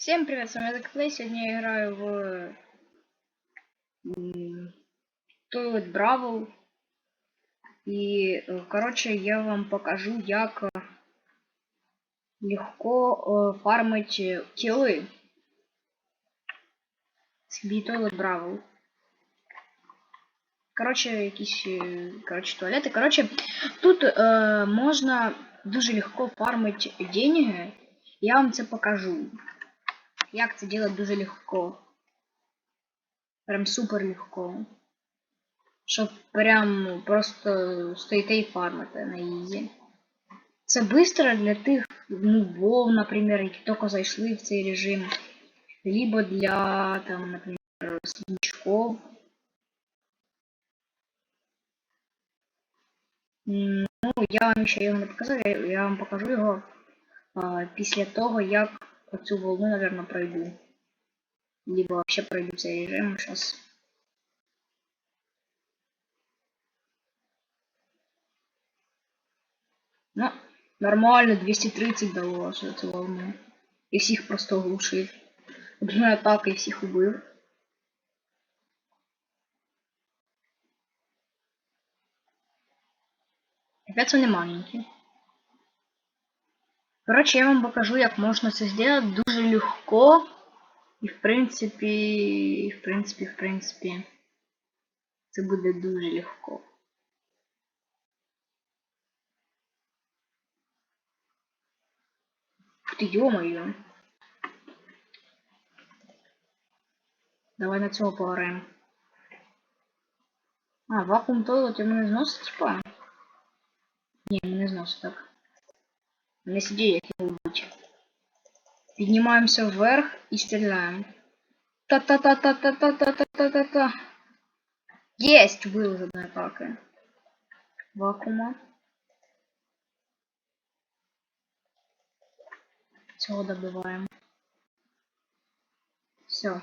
Всем привет, с вами Закплей. Сегодня я играю в м, Toilet Brawl. И, э, короче, я вам покажу, як э, легко э, фармить э, килли. Собі Toilet Brawl. Короче, якісь, е, короче, туалети. Короче, тут е, можна дуже легко фармить деньги. Я вам це покажу. Як це делать дуже легко. Прям супер легко. Щоб прям просто стоїте і фармите на ізі. Це быстро для тих нубов, наприклад, які тільки зайшли в цей режим. Либо для, там, наприклад, слабачков. Ну, я вам ще його не показав, я вам покажу його а, після того, як оцю волну, наверное, пройду. Либо вообще пройду цей режим сейчас. Ну, нормально, 230 дало за цю волну. І всіх просто оглушив. Одною атакою всіх убив. Опять вони маленькі. Коротше, я вам покажу, як можна це зробити дуже легко. І в принципі, і в принципі, в принципі, це буде дуже легко. Ух ти, ё-моё. Давай на цього пограємо. А, вакуум тойлет йому не зносить, типа? Ні, не зносить так. Не сиди, як його вбити. Піднімаємося вверх і стріляємо. Та-та-та-та-та-та-та-та-та-та. Есть! Был из одной атаки. Вакуума. Цього добиваем. Все.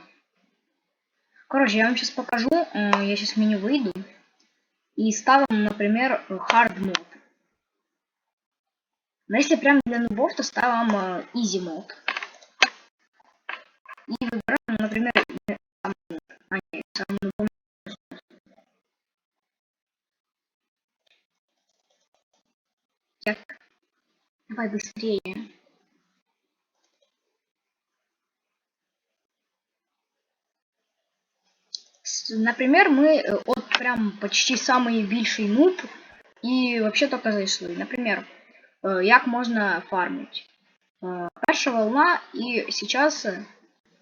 Короче, я вам сейчас покажу. э, Я сейчас в меню выйду. И ставим, например, hard mode. Но если прям для нубов, то ставим э, easy mode. И выбираем, например, там, а, нет, сам нубом. Так. Давай быстрее. Например, мы э, от прям почти самый більший нуб і вообще только зайшли. Например, Е, як можна фармить. Е, перша волна, і зараз е,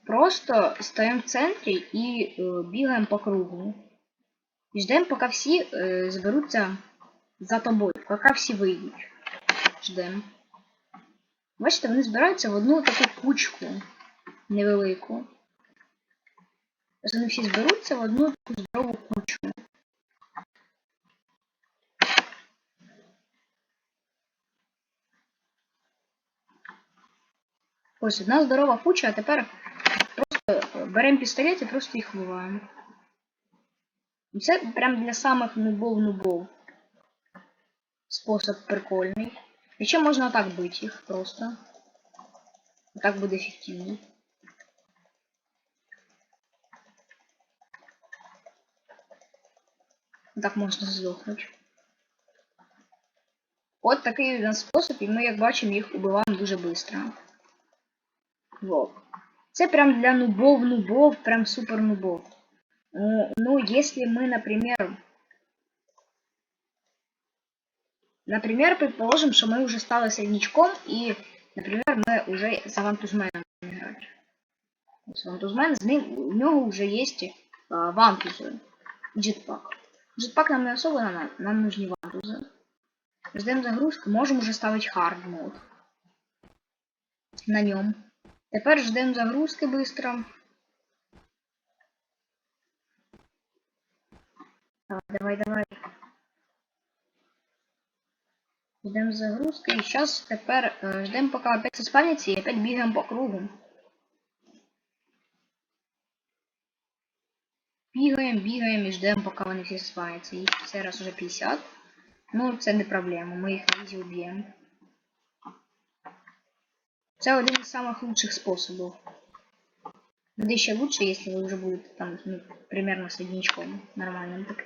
просто стоїмо в центрі і бігаємо по кругу. И ждем, пока все заберутся за тобою, поки всі вийдуть. Ждемо. Бачите, вони збираються в одну таку кучку невелику. Вони всі зберуться в одну таку здорову кучку. Ось одна здорова куча, а тепер просто беремо пістолет і просто їх вбиваємо. Це прям для самих нубов-нубов. Способ прикольний. І ще можна так бити їх просто. Так буде ефективно. Так можна здохнути. От такий нас спосіб, і ми, як бачимо, їх убиваємо дуже швидко. Вот. Це прям для нубов-нубов, прям супер нубов. Ну, если мы, например... Например, предположим, что мы уже стали среднячком, и, например, мы уже за вантузменом играть. Ось Вантузмен, з ним, у нього вже є а, вантузи. Джетпак. Джетпак нам не особо нам, нам нужні вантузи. Ждем загрузки, можемо вже ставити хард мод. На ньому. Тепер ждем загрузки быстро. Давай, давай, давай. Ждем загрузки. І зараз тепер е, ждем, поки опять заспавняться і опять бігаємо по кругу. Бігаємо, бігаємо і ждемо, поки вони всі заспавняться. Їх цей раз уже 50. Ну, це не проблема, ми їх ізі уб'ємо. Це один із самих лучших способів. Будет еще лучше, если вы уже будете там, ну, примерно с единичком нормальным так.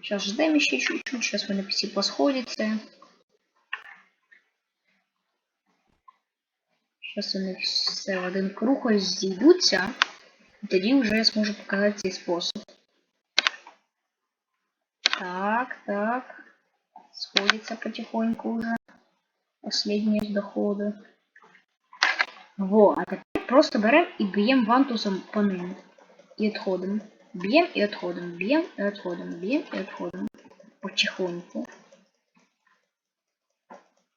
Сейчас ждем еще чуть-чуть, сейчас вы на PC посходите. Зараз вони все в один круг ось зійдуться, і тоді вже я зможу показати цей спосіб. Так, так. Сходится потихоньку уже. Последние доходы. Во, а тепер просто берем і б'ємо вантусом по ним. І відходимо. Б'ємо і відходимо, б'ємо і відходимо, б'ємо і відходимо. Потихоньку.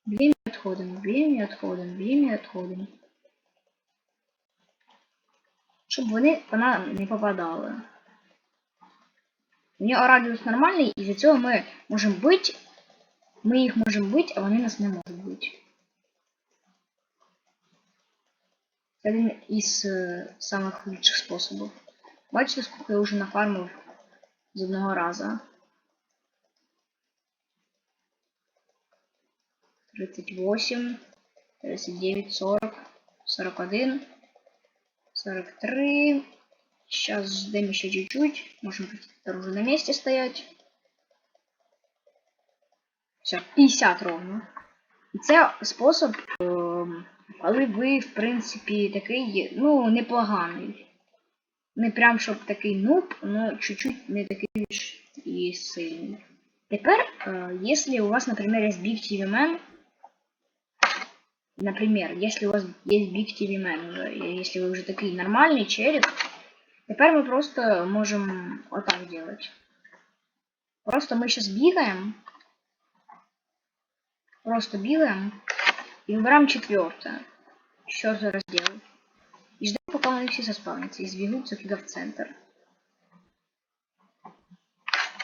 Б'ємо і відходимо, б'ємо і відходимо, б'ємо і відходимо. Щоб вони по нам не попадали. У нього радіус нормальний, і за цього ми можемо бити. Ми їх можемо бити, а вони нас не можуть бити. Це один із е, самих лучших способів. Бачите, скільки я вже нафармив з одного разу. 38, 39, 40, 41, 43. Сейчас ждем еще чуть-чуть. Можем уже на месте стоять. Все, 50 ровно. І це спосіб, ем, коли ви, в принципі, такий, ну, непоганий. Не прям щоб такий нуб, но чуть-чуть не такий ж і сильний. Тепер, э, если у вас, например, есть Big TV Man, например, если у вас есть Big TV Man уже, и если вы уже такой нормальный челик, теперь мы просто можем вот так делать. Просто мы сейчас бигаем, просто бигаем и выбираем четвертое, четвертый раздел. И ждем, пока они все заспавнятся и сбегутся туда в центр.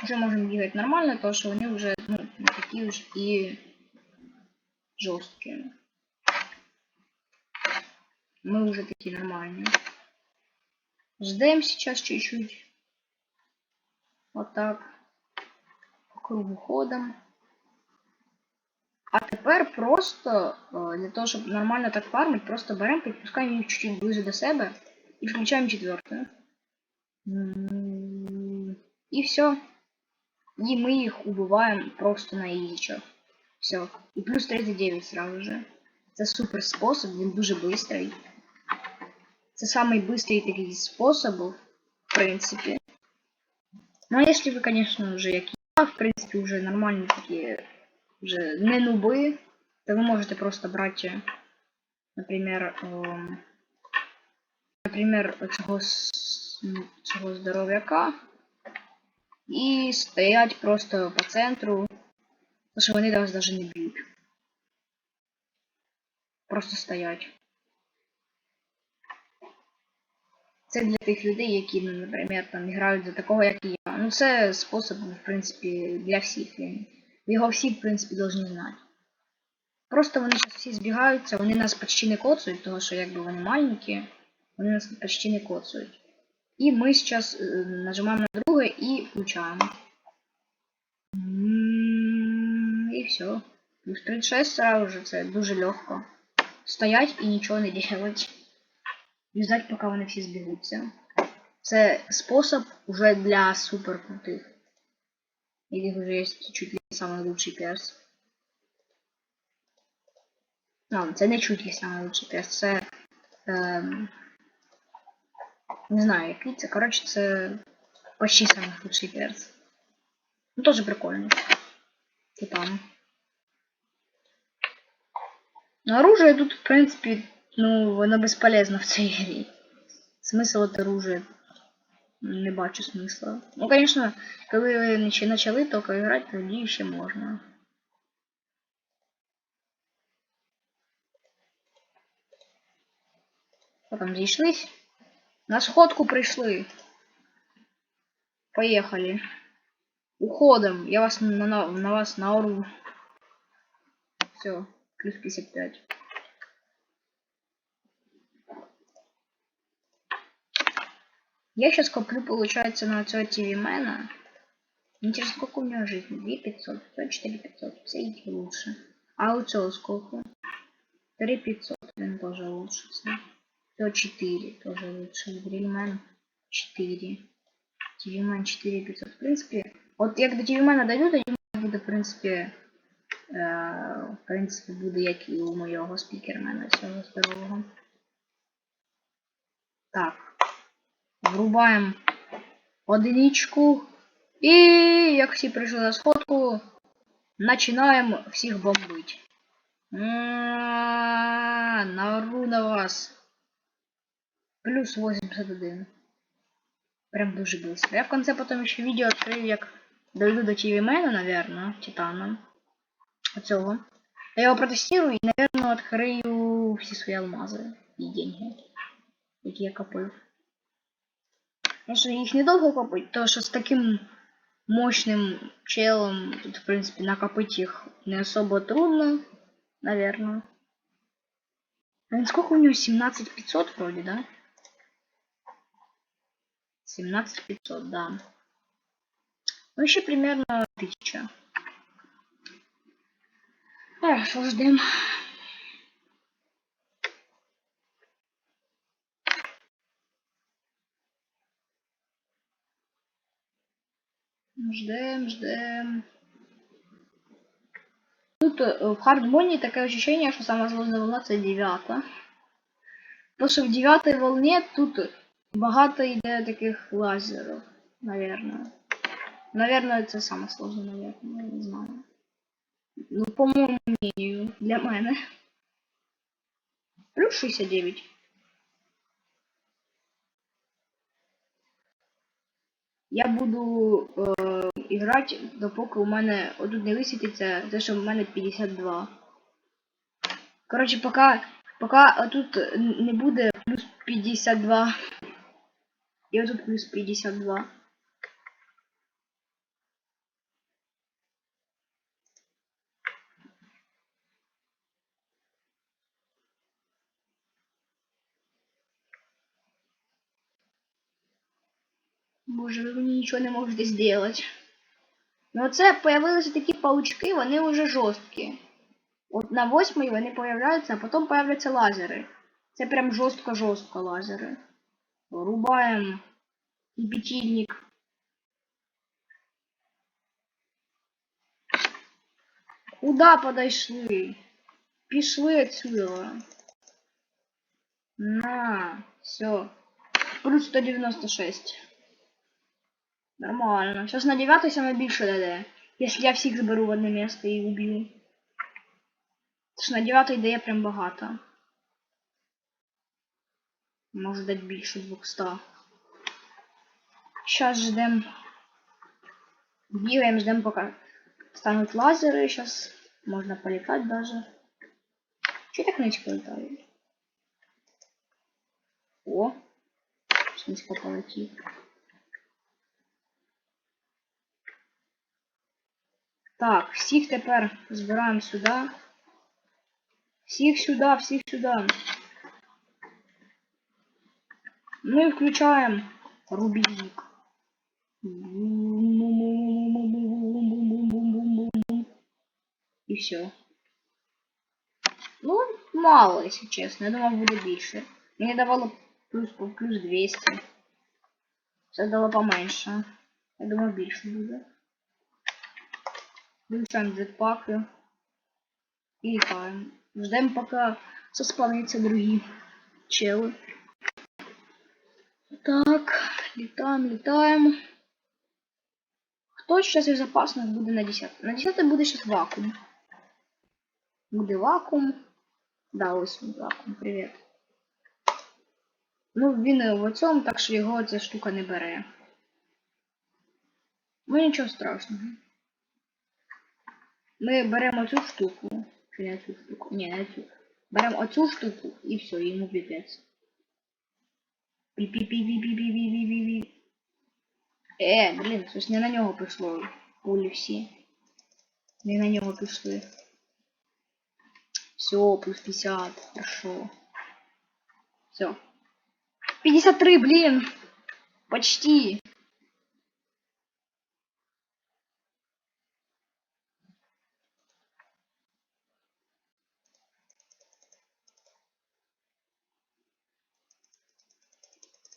Уже можем бегать нормально, то что они уже ну, такие уж и жесткие. Мы уже такие нормальные. Ждем сейчас чуть-чуть. Вот так. По кругу ходом. А тепер просто е, для того, щоб нормально так фармити, просто беремо, підпускаємо їх чуть-чуть ближе до себе і включаємо четвертую. М, І все. И мы их убиваем просто на ізічах. Все. І плюс 39 сразу же. Це супер спосіб, він дуже быстрый. Це самый быстрый такий спосіб, в принципі. Ну, а если вы, конечно, уже як я, в принципе, уже нормальні такі, вже не нуби, то ви можете просто брати, наприклад, ем, наприклад, цього, цього здоров'яка і стоять просто по центру, тому що вони вас навіть не б'ють. Просто стоять. Це для тих людей, які, наприклад, там грають за такого, як і я. Ну, це спосіб, в принципі, для всіх. Його всі, в принципі, повинні знати. Просто вони зараз всі збігаються, вони нас почти не коцають, тому що якби вони маленькі, вони нас почти не коцають. І ми зараз е, нажимаємо на друге і включаємо. І все. Плюс 36 сразу же, це дуже легко. Стоять і нічого не делать. І ждать, поки вони всі збігуться. Це спосіб уже для супер крутих. Или уже есть чуть самый лучший перс. Ну, це не чуть ли самый лучший перс, це... Ем, не знаю, який це. Коротше, це почти самый лучший перс. Ну, тоже прикольно. Ты там. Но оружие тут, в принципе, ну, воно бесполезно в цій грі. Смисл от оружия не бачу смисла. Ну, конечно, коли ви начи- почали тільки грати, тоді ще можна. Що там, зійшлись? На сходку прийшли. Поехали. Уходом. Я вас на, на, на вас наору. Все, плюс 55. Я сейчас коплю, получается, на этого ТВ-мена. Интересно, сколько у него жизни? 2500, 104 500. Все эти лучше. А у цього сколько? 3500, він тоже лучше. все. То 4 тоже лучше. Дрильмен 4. TVMan 4500. В принципе, от як до TVMan дойду, тоді буде, в принципі, е, в принципі, буде як і у моєго спікермена цього здорового. Так. Врубаємо одиничку. І як всі прийшли на сходку, починаємо всіх бомбити. Нару на вас. Плюс 81. Прям дуже близько. Я в конце потім ще відео відкрию, як дойду до TVMена, наверное, Титана. Оцього. Я його протестирую і, наверное, відкрию всі свої алмази і деньги, які я копив. Тому що їх недовго копить, тому що з таким мощним челом тут, в принципі, накопить їх не особо трудно, наверное. А сколько у него? 17500 вроде, да? 17500, да. Ну, еще примерно 1000. Хорошо, ждем. Ждем, ждем. Тут э, в хардмоне такое ощущение, что самая сложная волна це дев'ята. Потому что в девятой волне тут багато йде таких лазеров, наверное. Наверное, це саме сложне, наверное, не знаю. Ну, по моєму мнению, для мене. Плюс 69. Я буду іграти, допоки у мене отут не висвітиться, те, що в мене 52. Коротше, поки, поки тут не буде плюс 52. І отут плюс 52. Боже, ви мені нічого не можете зробити. Ну оце появилися такі паучки, вони вже жорсткі. От на восьмій вони появляються, а потім появляться лазери. Це прям жорстко-жорстко лазери. Рубаємо кипятильник. Куда подошли? Пішли отсюда. На, все. Плюс 196. Нормально. Сейчас на девятый самое більше дає. Если я всіх заберу в одне место и убью. Тож на дев'ятий дає прям багато. Може дати більше 200. Сейчас ждем. Бігаємо, ждем пока станут лазеры. Сейчас можно полетать даже. Че так низько летаю? О! Низько полетів. Так, всіх тепер збираємо сюди. Всіх сюди, всіх сюди. Ну і включаємо рубільник. І все. Ну, мало, якщо чесно. Я думав, буде більше. Мені давало плюс плюс 200. Це дало поменше. Я думав, більше буде. Включаем джетпаки. И летаем. Ждем пока заспавнятся другие челы. Так, летаем, летаем. Хто сейчас из опасных буде на 10? На 10 буде сейчас вакуум. Буде вакуум. Да, ось вакуум, привіт. Ну, він в цьому, так що його ця штука не бере. Ну нічого страшного. Ми беремо цю штуку. Чи не цю штуку? Ні, не цю. Беремо оцю штуку і все, йому піпець. Пі-пі-пі-пі-пі-пі-пі-пі-пі. Е, блін, щось не на нього пішло. Пулі всі. Не на нього пішли. Все, плюс 50. Хорошо. Все. 53, блин. Почти.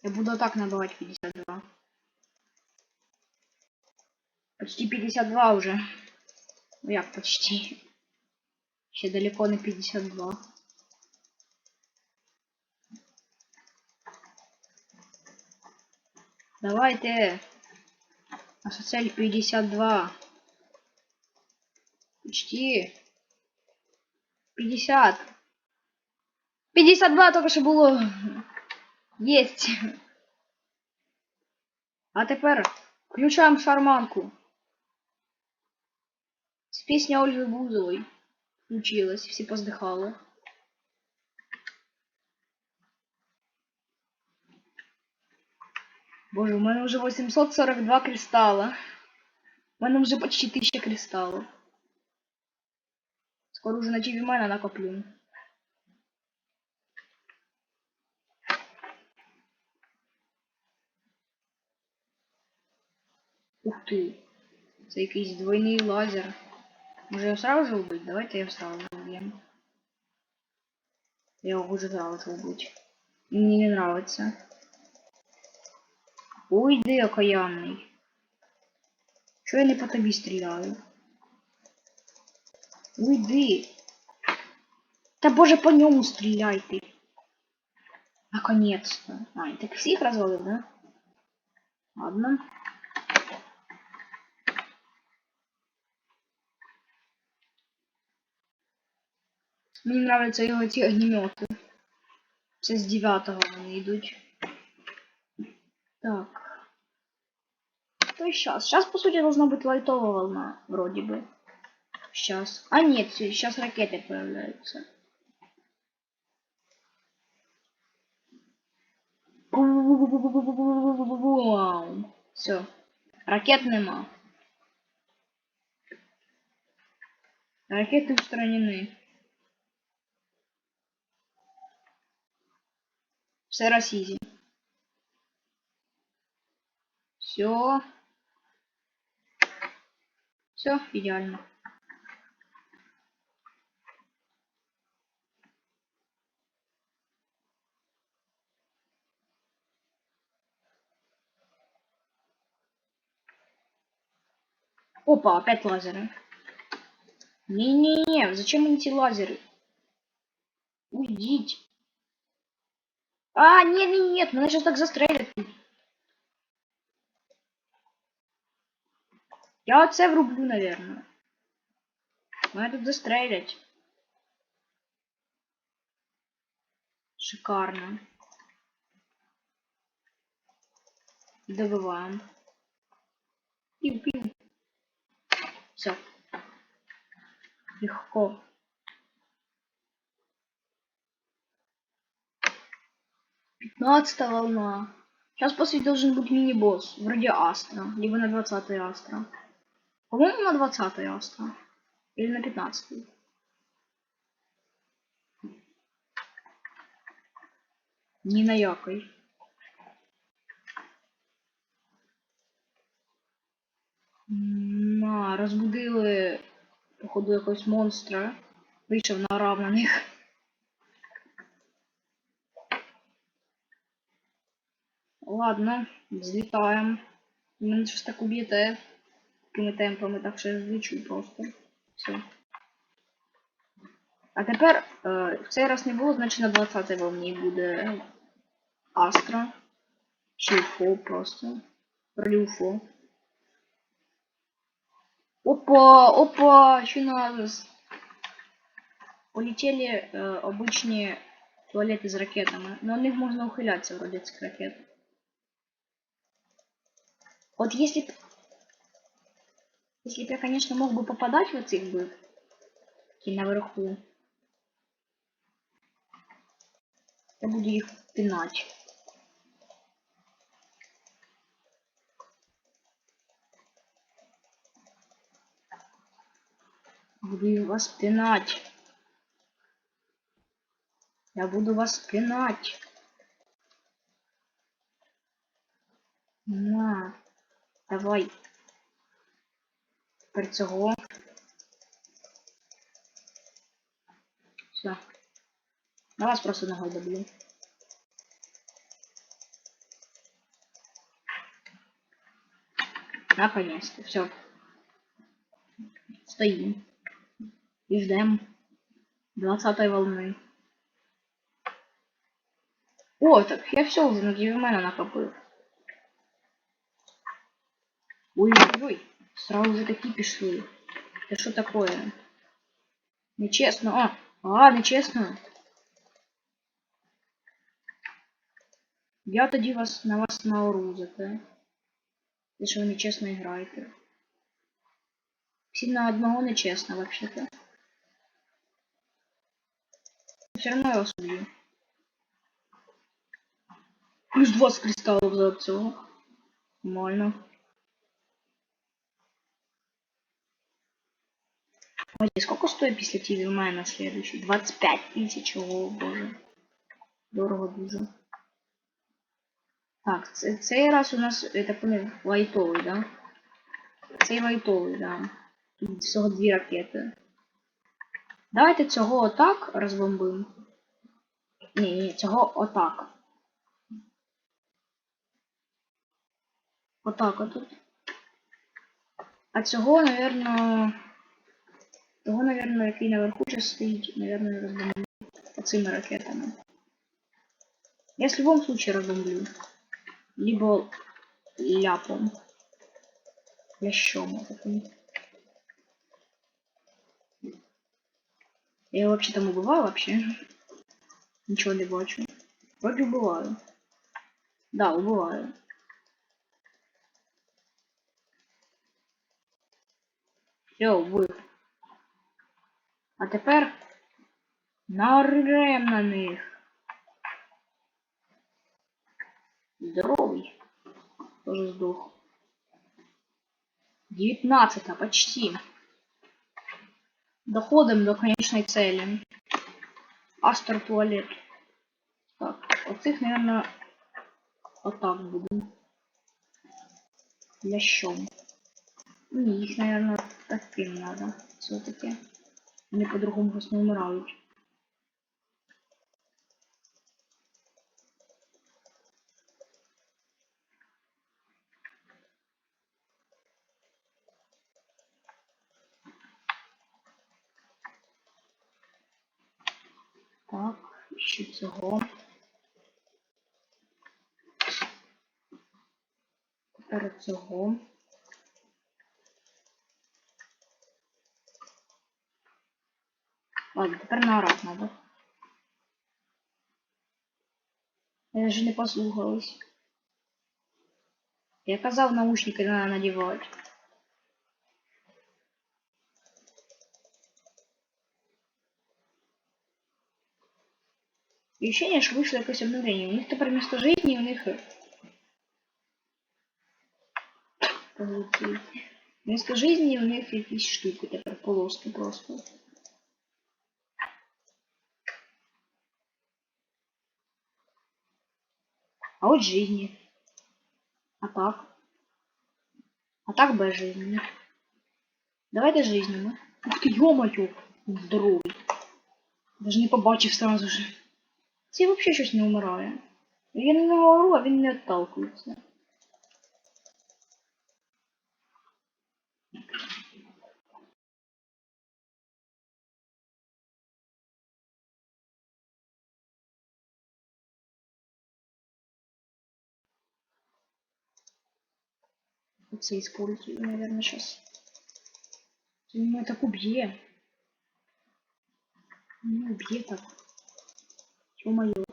Я буду так набивать 52. Почти 52 уже. Ну як почти. Ще далеко не 52. Давайте. Наша цель 52. Почти. 50. 52 только що було. Єсть. А тепер включаємо шарманку. Це пісня Ольги Бузової. Включилась, всі поздихали. Боже, у мене вже 842 кристалла. У мене вже почти 1000 кристаллов. Скоро уже на Чивимена накоплю. Ух ти. Це якийсь двойний лазер. Може його сразу же убить? Давайте його сразу же уб'ємо. Я його хочу сразу убить. Мені не нравится. Уйди, окаянний. Чого я не по тобі стріляю? Уйди. Та боже по ньому стріляй ти. Наконец-то. А, так всіх розвалив, да? Ладно. Мені нравятся його ці огнемети. Це з 9-го вони йдуть. Так. То сейчас. Сейчас, по сути, должна быть лайтовая волна, вроде бы. Сейчас. А нет, сейчас ракеты появляются. Все. Ракет нема. Ракеты устранены. Все расизм. Все. Все, идеально. Опа, опять лазеры. Не-не-не, зачем эти лазеры? Уйдите. А, нет, нет, нет, меня сейчас так застрелят. Я оце врублю, наверное. Мене тут застрелять. Шикарно. Добиваем. Пиу-пиу. Все. Легко. Пятнадцатая волна. Сейчас после должен быть мини-босс. Вроде Астра. Либо на 20 Астра. По-моему, на 20 Астра. Или на 15 Ні на який. На, розбудили, походу, якогось монстра. Вийшов на них. Ладно, злітаємо. Мене щось так уб'єте. Такими темпами, так що я злічу просто. Все. А тепер е, в цей раз не було, значить на 20 волні буде Астра. Чи Уфо просто. Про Уфо. Опа, опа, что нас? Полетели э, обычные туалеты с ракетами. Но от них можно ухиляться вроде этих ракет. Вот если б... Если бы я, конечно, мог бы попадать в этих бы... Наверху. Я буду их пинать. Буду вас пинать. Я буду вас пинать. Давай. Тепер цього. Все. На вас просто нагода, блін. Наконец-то, все. Стоим. И ждем 20 волны. О, так я все уже на Гивимена накопил. Ой-ой-ой. Сразу же такие пішли. Это что такое? Нечестно. А, а нечестно. Я тоді вас на вас наору за те. Те, що ви нечесно граєте. Всі на одного нечесно, вообще-то. Все равно я вас убью. Плюс 20 кристаллов за цього. Нормально. Ой, сколько стоит після TV на следующий? 25 тысяч, о боже. Дорого дуже. Так, цей раз у нас, я так понял, лайтовий, да? Цей лайтовий, да. Тут всього дві ракети. Давайте цього отак розбомбимо. Ні, ні, цього отак. Отак отут. А цього, наверно... Того, наверно, який наверху зараз стоїть, наверно, розбомблю цими ракетами. Я в любом случае разбомблю. Либо ляпом. Лящом таким. Я вообще там убиваю вообще. Ничего не бачу. Вроде убиваю. Да, убиваю. Все, вбив. А тепер нарем на них. Здоровый. Тоже сдох. 19 почти. Доходим до конечной цели. Астер туалет. Так, оцих, наверное, отак будем. Лящом. Ні, їх, наверное, таким надо. Все-таки. Вони по-другому просто не вмирають. Так, ще цього. Тепер цього. Ладно, тепер наорать надо. Я же не послухалась. Я казав наушники надо надевать. І ощущение, що вийшло якесь обновлення. У них тепер вместо жизни у них... Вместо жизни у них якісь штуки тепер полоски просто. от жизни. А так? А так без жизни. Давайте жизненно. Ух ты, ё-моё! Здоровий. Даже не побачив сразу же. Цей вообще щось не вмирає. Я не говорю, а він не отталкується. Оце использую, наверное, сейчас. Він мене так уб'є. Не уб'є так. Ё-моё.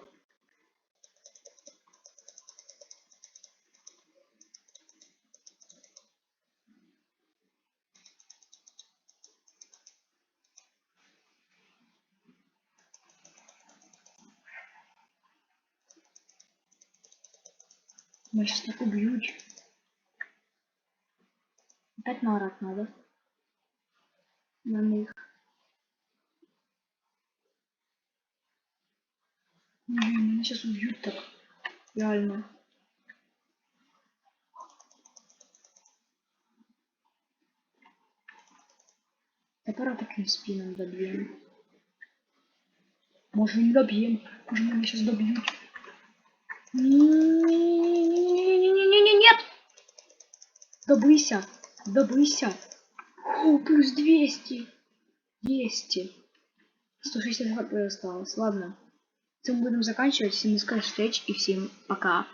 Меня сейчас так убьют. Опять наорать надо. На них. Меня сейчас убьют так. Реально. Тепер таким спином добьем. Може не добьем. Може меня сейчас добьют. Не-не-не-не-не-не-не-нет! Добыйся. Добыйся. О, плюс 200. 200. 160 хп осталось. Ладно. Мы будем заканчивать. Всем скорых встреч и всем пока.